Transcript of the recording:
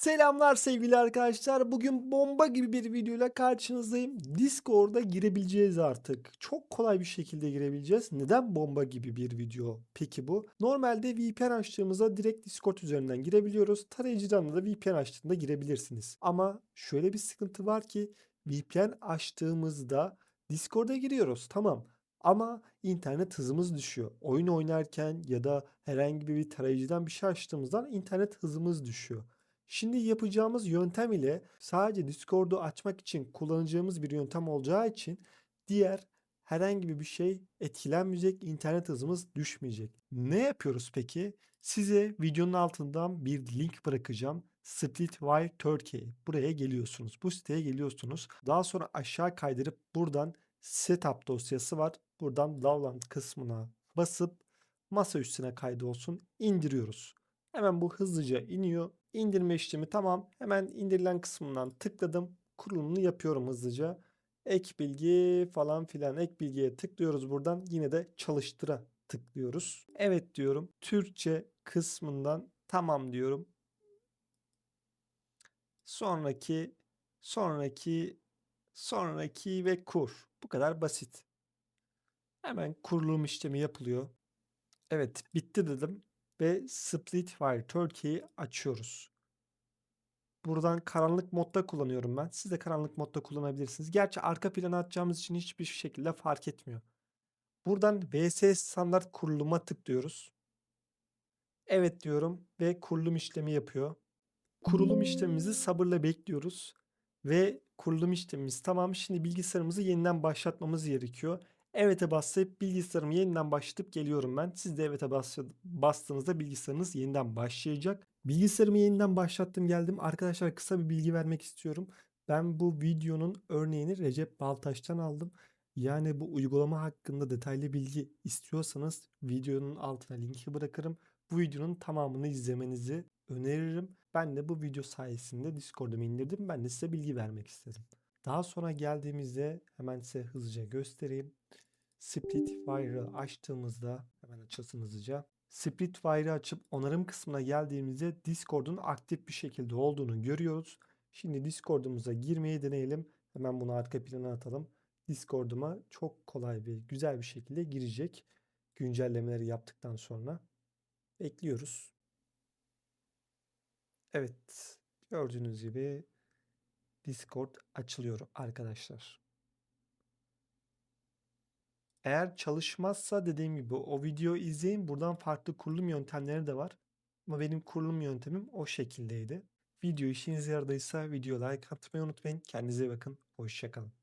Selamlar sevgili arkadaşlar. Bugün bomba gibi bir videoyla karşınızdayım. Discord'a girebileceğiz artık. Çok kolay bir şekilde girebileceğiz. Neden bomba gibi bir video peki bu? Normalde VPN açtığımızda direkt Discord üzerinden girebiliyoruz. Tarayıcıdan da VPN açtığında girebilirsiniz. Ama şöyle bir sıkıntı var ki VPN açtığımızda Discord'a giriyoruz. Tamam. Ama internet hızımız düşüyor. Oyun oynarken ya da herhangi bir tarayıcıdan bir şey açtığımızdan internet hızımız düşüyor. Şimdi yapacağımız yöntem ile sadece Discord'u açmak için kullanacağımız bir yöntem olacağı için diğer herhangi bir şey etkilenmeyecek, internet hızımız düşmeyecek. Ne yapıyoruz peki? Size videonun altından bir link bırakacağım. Splitwire Turkey. Buraya geliyorsunuz. Bu siteye geliyorsunuz. Daha sonra aşağı kaydırıp buradan setup dosyası var. Buradan download kısmına basıp masa üstüne kaydolsun. indiriyoruz. Hemen bu hızlıca iniyor. İndirme işlemi tamam. Hemen indirilen kısmından tıkladım. Kurulumunu yapıyorum hızlıca. Ek bilgi falan filan ek bilgiye tıklıyoruz buradan. Yine de çalıştıra tıklıyoruz. Evet diyorum. Türkçe kısmından tamam diyorum. Sonraki, sonraki, sonraki ve kur. Bu kadar basit. Hemen kurulum işlemi yapılıyor. Evet bitti dedim ve Splitwire Turkey'i açıyoruz. Buradan karanlık modda kullanıyorum ben. Siz de karanlık modda kullanabilirsiniz. Gerçi arka planı açacağımız için hiçbir şekilde fark etmiyor. Buradan VS standart kuruluma tıklıyoruz. Evet diyorum ve kurulum işlemi yapıyor. Kurulum işlemimizi sabırla bekliyoruz. Ve kurulum işlemimiz tamam. Şimdi bilgisayarımızı yeniden başlatmamız gerekiyor. Evet'e basıp bilgisayarımı yeniden başlatıp geliyorum ben. Siz de evet'e bastığınızda bilgisayarınız yeniden başlayacak. Bilgisayarımı yeniden başlattım geldim. Arkadaşlar kısa bir bilgi vermek istiyorum. Ben bu videonun örneğini Recep Baltaş'tan aldım. Yani bu uygulama hakkında detaylı bilgi istiyorsanız videonun altına linki bırakırım. Bu videonun tamamını izlemenizi öneririm. Ben de bu video sayesinde Discord'umu indirdim. Ben de size bilgi vermek istedim. Daha sonra geldiğimizde hemen size hızlıca göstereyim. Splitwire'ı açtığımızda hemen açılsın hızlıca. Splitwire'ı açıp onarım kısmına geldiğimizde Discord'un aktif bir şekilde olduğunu görüyoruz. Şimdi Discord'umuza girmeyi deneyelim. Hemen bunu arka plana atalım. Discord'uma çok kolay ve güzel bir şekilde girecek. Güncellemeleri yaptıktan sonra bekliyoruz. Evet. Gördüğünüz gibi Discord açılıyor arkadaşlar. Eğer çalışmazsa dediğim gibi o videoyu izleyin. Buradan farklı kurulum yöntemleri de var. Ama benim kurulum yöntemim o şekildeydi. Video işinize yaradıysa video like atmayı unutmayın. Kendinize bakın. Hoşçakalın.